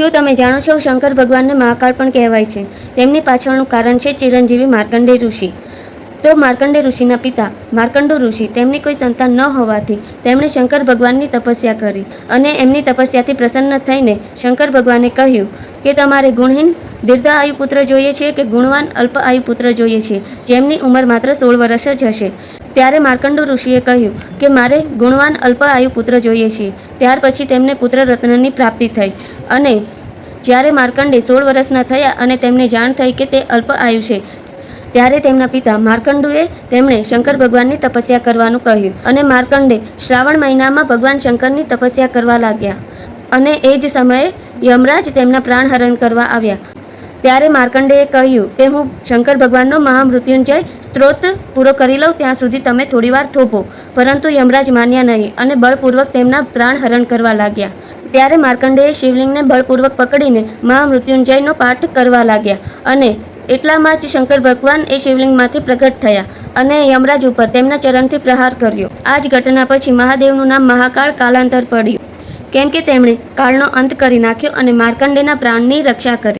શું તમે જાણો છો, શંકર ભગવાનને મહાકાળ પણ કહેવાય છે. તેમની પાછળનું કારણ છે ચિરંજીવી માર્કંડેય ઋષિ. તો માર્કંડે ઋષિના પિતા. માર્કંડુ ઋષિ તેમની કોઈ સંતાન ન હોવાથી તેમણે શંકર ભગવાનની તપસ્યા કરી અને એમની તપસ્યાથી પ્રસન્ન થઈને શંકર ભગવાને કહ્યું કે તમારે ગુણહીન દીર્ઘ આયુ પુત્ર જોઈએ છે કે ગુણવાન અલ્પ આયુ પુત્ર જોઈએ છે? જેમની ઉંમર માત્ર સોળ વર્ષ જ હશે. ત્યારે માર્કંડુ ઋષિએ કહ્યું કે મારે ગુણવાન અલ્પ આયુ પુત્ર જોઈએ છે. ત્યાર પછી તેમને પુત્ર રત્નની પ્રાપ્તિ થઈ અને જ્યારે માર્કંડે સોળ વર્ષના થયા અને તેમને જાણ થઈ કે તે અલ્પ આયુ છે ત્યારે તેમના પિતા માર્કંડુએ તેમણે શંકર ભગવાનની તપસ્યા કરવાનું કહ્યું અને માર્કંડે શ્રાવણ મહિનામાં ભગવાન શંકરની તપસ્યા કરવા લાગ્યા અને એ જ સમયે યમરાજ તેમના પ્રાણહરણ કરવા આવ્યા. ત્યારે માર્કંડેએ કહ્યું કે, હું શંકર ભગવાનનો મહામૃત્યુંજય સ્ત્રોત પૂરો કરી લઉં ત્યાં સુધી તમે થોડીવાર થોભો. પરંતુ યમરાજ માન્યા નહીં અને બળપૂર્વક તેમના પ્રાણહરણ કરવા લાગ્યા. ત્યારે માર્કંડેય શિવલિંગને બળપૂર્વક પકડીને મહામૃત્યુંજયનો પાઠ કરવા લાગ્યા અને એટલામાં જ શંકર ભગવાન એ શિવલિંગમાંથી પ્રગટ થયા અને યમરાજ ઉપર તેમના ચરણથી પ્રહાર કર્યો. આ જ ઘટના પછી મહાદેવનું નામ મહાકાળ કાલાંતર પડ્યું. કેમ કે તેમણે કાળનો અંત કરી નાખ્યો અને માર્કંડેના પ્રાણની રક્ષા કરી.